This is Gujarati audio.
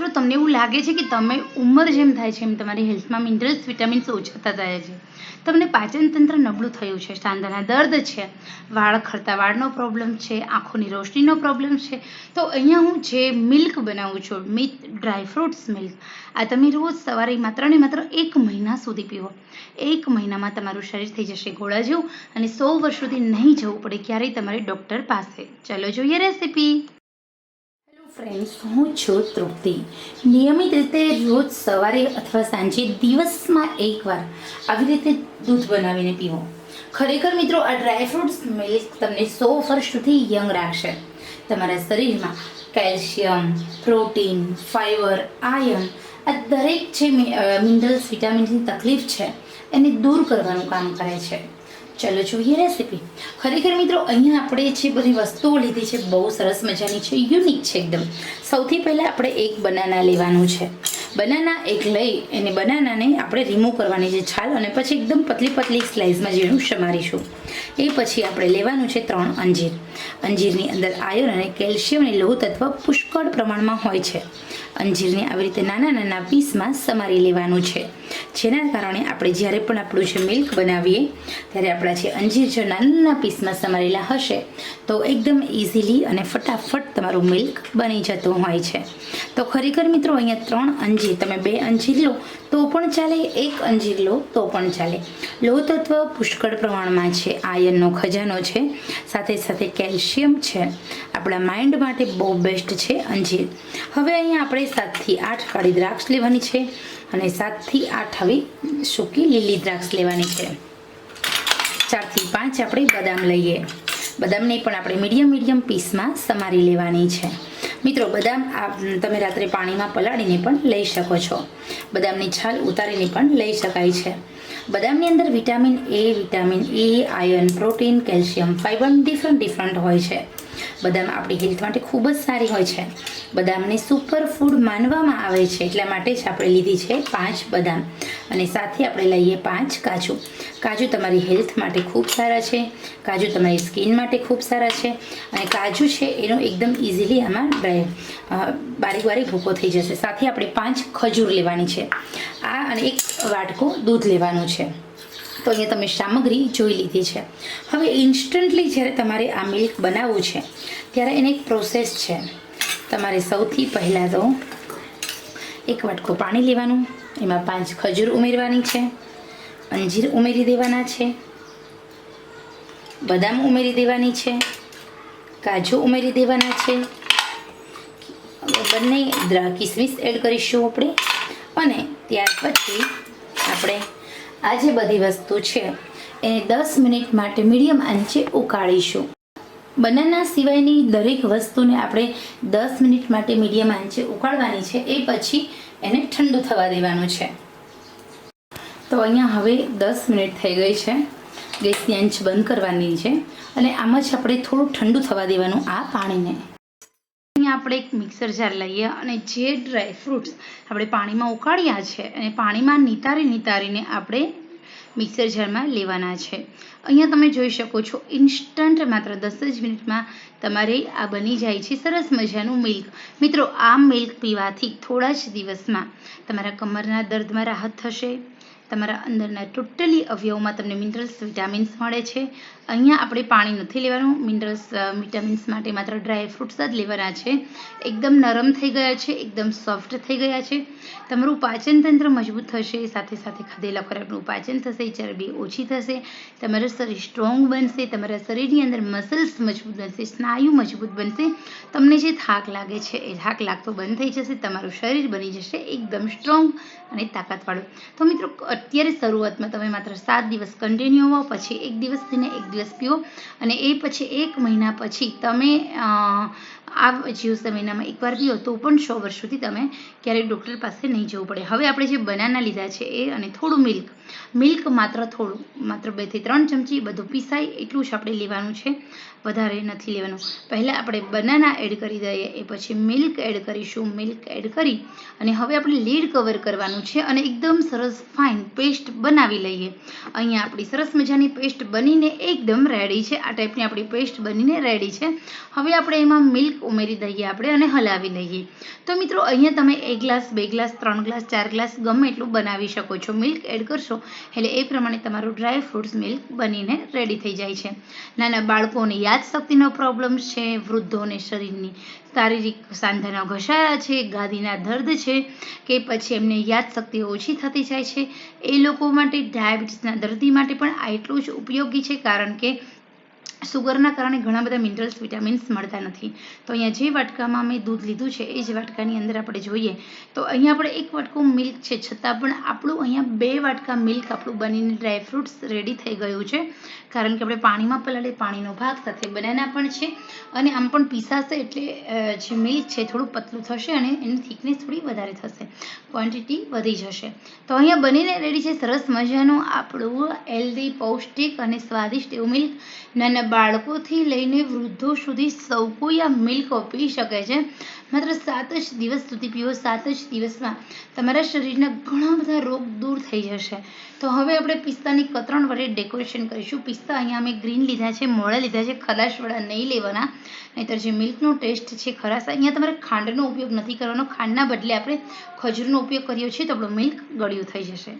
મિત્રો, તમને એવું લાગે છે કે તમે ઉંમર જેમ થાય છે એમ તમારી હેલ્થમાં મિનરલ્સ વિટામિન્સ ઓછા થતા જાય છે. તમને પાચન તંત્ર નબળું થયું છે. સાંધાના દર્દ છે, વાળ ખરતા વાળનો પ્રોબ્લેમ છે, આંખોની રોશનીનો પ્રોબ્લેમ છે. તો અહીંયા હું જે મિલ્ક બનાવું છું મિથ ડ્રાય ફ્રૂટ્સ મિલ્ક આ તમે રોજ સવારે માત્ર ને માત્ર એક મહિના સુધી પીવો. એક મહિનામાં તમારું શરીર થઈ જશે ગોળા જેવું અને સો વર્ષ સુધી નહીં જવું પડે ક્યારેય તમારે ડૉક્ટર પાસે. ચલો જોઈએ રેસીપી ફ્રેન્ડ્સ હું છું તૃપ્તિ. નિયમિત રીતે રોજ સવારે અથવા સાંજે દિવસમાં એકવાર આવી રીતે દૂધ બનાવીને પીવો. ખરેખર મિત્રો, આ ડ્રાયફ્રૂટ્સ મિલ્ક તમને સો વર્ષ સુધી યંગ રાખશે. તમારા શરીરમાં કેલ્શિયમ પ્રોટીન ફાઇબર આયર્ન આ દરેક જે મિનરલ્સ વિટામિન્સની તકલીફ છે, એને દૂર કરવાનું કામ કરે છે. ચલો જોઈએ રેસીપી ખરેખર મિત્રો, અહીંયા આપણે જે બધી વસ્તુઓ લીધી છે, બહુ સરસ મજાની છે યુનિક છે એકદમ. સૌથી પહેલાં આપણે એક બનાના લેવાનું છે. બનાના એક લઈ એને બનાનાને આપણે રિમૂવ કરવાની છે છાલ અને પછી એકદમ પતલી પતલી સ્લાઇસમાં જેનું સમારીશું. એ પછી આપણે લેવાનું છે ત્રણ અંજીર. અંજીરની અંદર આયર્ન અને કેલ્શિયમ અને લોહ તત્વ પુષ્કળ પ્રમાણમાં હોય છે. અંજીરને આવી રીતે નાના નાના પીસમાં સમારી લેવાનું છે. જેના કારણે આપણે જ્યારે પણ આપણું જે મિલ્ક બનાવીએ, ત્યારે આપણા જે અંજીર જો નાના નાના પીસમાં સમારેલા હશે, તો એકદમ ઇઝીલી અને ફટાફટ તમારું મિલ્ક બની જતું હોય છે. તો ખરેખર મિત્રો, અહીંયા ત્રણ અંજીર તમે બે અંજીર લો, તો પણ ચાલે, એક અંજીર લો, તો પણ ચાલે. લોહ તત્વ પુષ્કળ પ્રમાણમાં છે, આયનનો ખજાનો છે, સાથે સાથે કેલ્શિયમ છે. આપણા માઇન્ડ માટે બહુ બેસ્ટ છે અંજીર. હવે અહીંયા આપણે સાતથી આઠ કાળી દ્રાક્ષ લેવાની છે અને સાતથી આઠ આવી સૂકી લીલી દ્રાક્ષ લેવાની છે. ચારથી પાંચ આપણે બદામ લઈએ. બદામને પણ આપણે મીડિયમ મીડિયમ પીસમાં સમારી લેવાની છે. મિત્રો બદામ તમે રાત્રે પાણીમાં પલાળીને પણ લઈ શકો છો. બદામની છાલ ઉતારીને પણ લઈ શકાય છે. બદામની અંદર vitamin A vitamin A iron, protein, calcium fibre different different હોય છે. બદામ આપણી હેલ્થ માટે ખૂબ જ સારી હોય છે. બદામને સુપર ફૂડ માનવામાં આવે છે. એટલા માટે જ આપણે લીધી છે પાંચ બદામ. અને સાથે આપણે લઈએ પાંચ કાજુ. કાજુ તમારી હેલ્થ માટે ખૂબ સારા છે. કાજુ તમારી સ્કિન માટે ખૂબ સારા છે. અને કાજુ છે એનો એકદમ ઇઝીલી આમાં બારીક બારીક ભૂકો થઈ જશે. સાથે આપણે પાંચ ખજૂર લેવાની છે. આ અને એક વાટકો દૂધ લેવાનું છે. તો અહીંયા તમે સામગ્રી જોઈ લીધી છે. હવે ઇન્સ્ટન્ટલી જ્યારે તમારે આ મિલ્ક બનાવવું છે, ત્યારે એને એક પ્રોસેસ છે. તમારે સૌથી પહેલાં તો એક વાટકો પાણી લેવાનું. એમાં પાંચ ખજૂર ઉમેરવાની છે. અંજીર ઉમેરી દેવાના છે. બદામ ઉમેરી દેવાની છે. કાજુ ઉમેરી દેવાના છે. બંને કિસમિસ એડ કરીશું આપણે. અને ત્યાર પછી આપણે આ જે બધી વસ્તુ છે, એને દસ મિનિટ માટે મીડિયમ આંચે ઉકાળીશું. બનાના સિવાયની દરેક વસ્તુને આપણે દસ મિનિટ માટે મીડિયમ આંચે ઉકાળવાની છે, એ પછી એને ઠંડુ થવા દેવાનું છે. તો અહીંયા હવે દસ મિનિટ થઈ ગઈ છે. ગેસની આંચ બંધ કરવાની છે અને આમાં જ આપણે થોડું ઠંડુ થવા દેવાનું આ પાણીને. અહીંયા આપણે એક મિક્સર જાર લઈએ અને જે ડ્રાય ફ્રૂટ્સ આપણે પાણીમાં ઉકાળ્યા છે અને પાણીમાં નિતારી નિતારીને આપણે મિક્સર જારમાં લેવાના છે. અહીંયા તમે જોઈ શકો છો ઇન્સ્ટન્ટ માત્ર દસ જ મિનિટમાં તમારે આ બની જાય છે. સરસ મજાનું મિલ્ક. મિત્રો, આ મિલ્ક પીવાથી થોડા જ દિવસમાં તમારા કમરના દર્દમાં રાહત થશે. તમારા અંદરના ટોટલી અવયવમાં તમને મિનરલ્સ વિટામિન્સ મળે છે. અહીંયા આપણે પાણી નથી લેવાનું. મિનરલ્સ વિટામિન્સ માટે માત્ર ડ્રાય ફ્રૂટ્સ જ લેવાના છે. એકદમ નરમ થઈ ગયા છે, એકદમ સોફ્ટ થઈ ગયા છે. તમારું પાચન તંત્ર મજબૂત થશે, સાથે સાથે ખાધેલા ખોરાકનું પાચન થશે, ચરબી ઓછી થશે, તમારું શરીર સ્ટ્રોંગ બનશે, તમારા શરીરની અંદર મસલ્સ મજબૂત બનશે, સ્નાયુ મજબૂત બનશે. તમને જે થાક લાગે છે, એ થાક લાગતો બંધ થઈ જશે, તમારું શરીર બની જશે એકદમ સ્ટ્રોંગ અને તાકાતવાળું. તો મિત્રો અત્યારે શરૂઆતમાં તમે માત્ર સાત દિવસ કન્ટિન્યુ હોવો, પછી એક દિવસ થઈને એક દિવસ પીવો અને એ પછી એક મહિના પછી તમે આ જીવસ મહિનામાં એકવાર પીઓ તો પણ સો વર્ષ સુધી તમે ક્યારેય ડૉક્ટર પાસે નહીં જવું પડે. હવે આપણે જે બનાના લીધા છે એ અને થોડું મિલ્ક મિલ્ક માત્ર થોડું, માત્ર બેથી ત્રણ ચમચી બધું પીસાય એટલું જ આપણે લેવાનું છે. વધારે નથી લેવાનું. પહેલાં આપણે બનાના એડ કરી દઈએ, એ પછી મિલ્ક એડ કરીશું. મિલ્ક એડ કરી અને હવે આપણે લીડ કવર કરવાનું છે અને એકદમ સરસ ફાઇન પેસ્ટ બનાવી લઈએ. અહીંયા આપણી સરસ મજાની પેસ્ટ બનીને એકદમ રેડી છે. આ ટાઈપની આપણી પેસ્ટ બનીને રેડી છે. હવે આપણે એમાં મિલ્ક ઉમેરી દઈએ આપણે અને હલાવી લઈએ. તો મિત્રો, અહીંયા તમે એક ગ્લાસ બે ગ્લાસ ત્રણ ગ્લાસ ચાર ગ્લાસ ગમે એટલું બનાવી શકો છો. મિલ્ક એડ કરશો એટલે એ પ્રમાણે તમારું ડ્રાય ફ્રૂટ્સ મિલ્ક બનીને રેડી થઈ જાય છે. નાના બાળકોને યાદશક્તિનો પ્રોબ્લેમ છે, વૃદ્ધોને શરીરની શારીરિક સાંધાના ઘસારા છે, ગાદીના દર્દ છે, કે પછી એમને યાદશક્તિ ઓછી થતી જાય છે. એ લોકો માટે ડાયાબિટીસના દર્દી માટે પણ આ એટલું જ ઉપયોગી છે, કારણ કે સુગરના કારણે ઘણા બધા મિનરલ્સ વિટામિન્સ મળતા નથી. તો અહીંયા જે વાટકામાં મેં દૂધ લીધું છે, એ જ વાટકાની અંદર આપણે જોઈએ. તો અહીંયા આપણે એક વાટકો મિલ્ક છે, છતાં પણ આપણું અહીંયા બે વાટકા મિલ્ક આપણું બનીને ડ્રાય ફ્રૂટ્સ રેડી થઈ ગયું છે. કારણ કે આપણે પાણીમાં પલાળે પાણીનો ભાગ, સાથે બનાના પણ છે. અને આમ પણ પીસાશે એટલે જે મિલ્ક છે થોડું પતલું થશે અને એની થિકનેસ થોડી વધારે થશે. ક્વોન્ટિટી વધી જશે. તો અહીંયા બનીને રેડી છે સરસ મજાનું આપણું હેલ્ધી પૌષ્ટિક અને સ્વાદિષ્ટ એવું મિલ્ક નાના બાળકોથી લઈને વૃદ્ધો સુધી સૌ કોઈ આ મિલ્ક પી શકે છે. માત્ર સાત જ દિવસ સુધી પીવો સાત જ દિવસમાં તમારા શરીરના ઘણા બધા રોગ દૂર થઈ જશે. તો હવે આપણે પિસ્તાની કતરણ વડે ડેકોરેશન કરીશું. પિસ્તા અહીંયા અમે ગ્રીન લીધા છે મોડા લીધા છે ખલાશવાળા નહીં લેવાના. નહીંતર જે મિલ્કનો ટેસ્ટ છે ખરાશ, અહીંયા તમારે ખાંડનો ઉપયોગ નથી કરવાનો. ખાંડના બદલે આપણે ખજૂરનો ઉપયોગ કર્યો છે તો આપણું મિલ્ક ગળ્યું થઈ જશે.